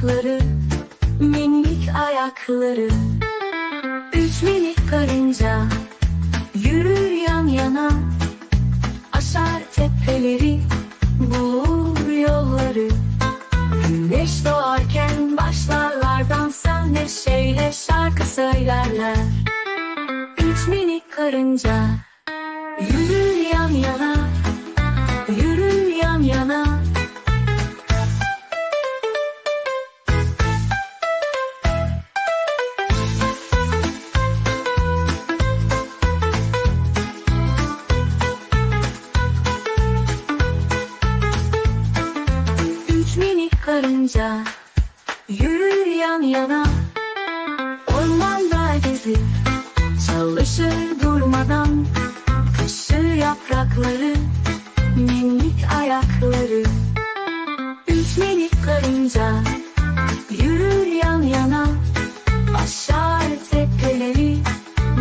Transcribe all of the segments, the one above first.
ayakları Minik ayakları. Üç minik karınca Yürür yan yana. Aşar tepeleri Bulur yolları. Güneş doğarken başlarlar dansa Neşeyle şarkı söylerler. Üç minik karınca Yürür yan yana Yürür yan yana karınca Yürür yan yana. Ormanda gezip Çalışır durmadan. Taşır yaprakları Minik ayakları. Üç minik karınca Yürür yan yana. Aşar tepeleri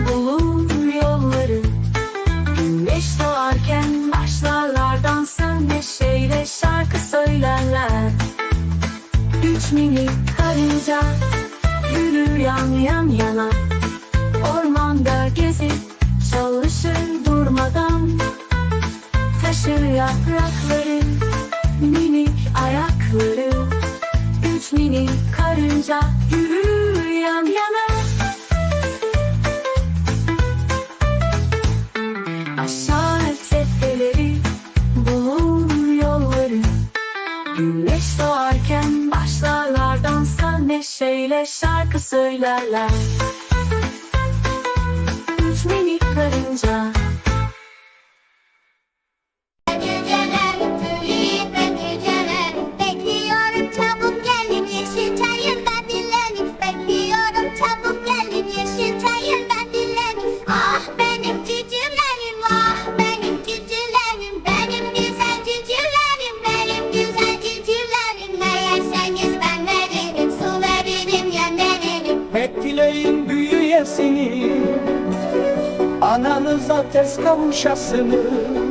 Bulur yolları. Güneş doğarken başlarlar dansa Neşeyle şarkı söylerler Üç minik karınca Yürür yan yan yana. Ormanda gezip Çalışır durmadan. Taşır yaprakları Minik ayakları. Üç minik karınca Güneş doğarken başlarlar dansa Neşeyle şarkı söylerler. Üç minik karınca tez kavuşasınız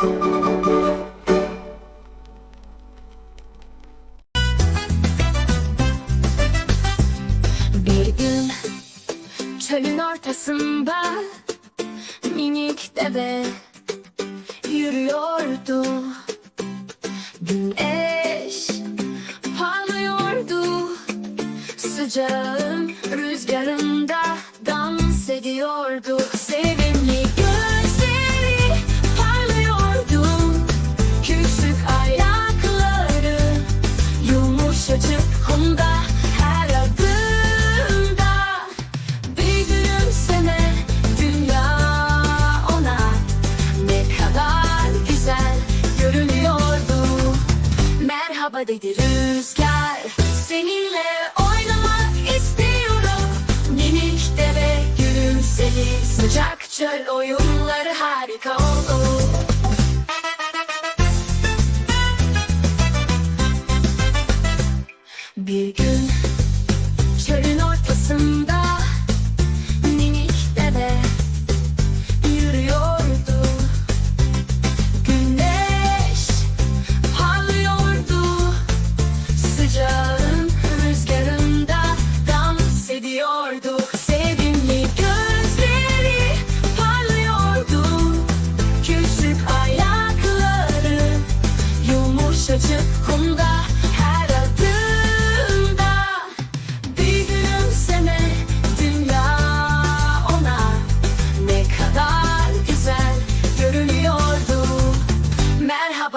Bir gün çölün ortasında minik deve yürüyordu. Güneş parlıyordu. Sıcağın Çöl oyunları harika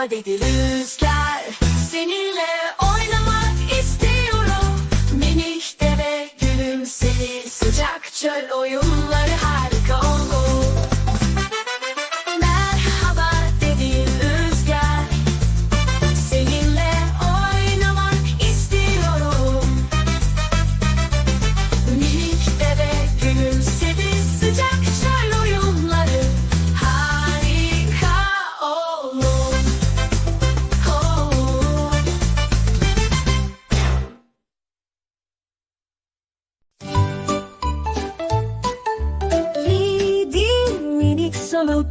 Merhaba dedi rüzgar Seninle oynamak istiyorum. Minik deve gülümsedi Sıcak çöl oyunları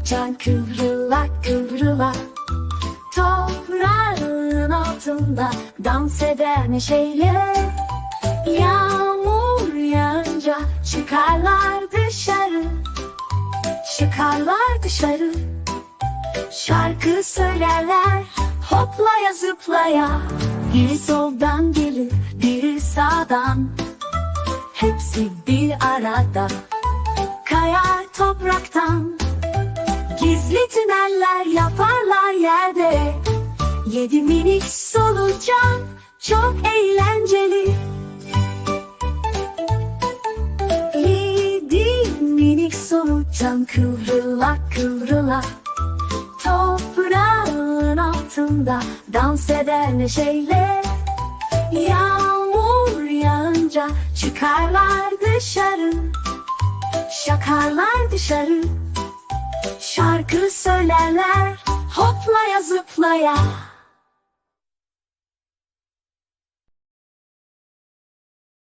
solukcan kıvrıla kıvrıla Toprağın altında dans eder neşeyle Yağmur yağınca çıkarlar dışarı Çıkarlar dışarı. Şarkı söylerler hoplaya zıplaya Biri soldan gelir biri sağdan. Hepsi bir arada Kayar topraktan Gizli tüneller yaparlar yerde. Yedi minik solucan Çok eğlenceli. Yedi minik solucan Kıvrıla kıvrıla Toprağın altında Dans eder neşeyle. Yağmur yağınca Çıkarlar dışarı Şakarlar dışarı Şarkı söylerler hoplaya zıplaya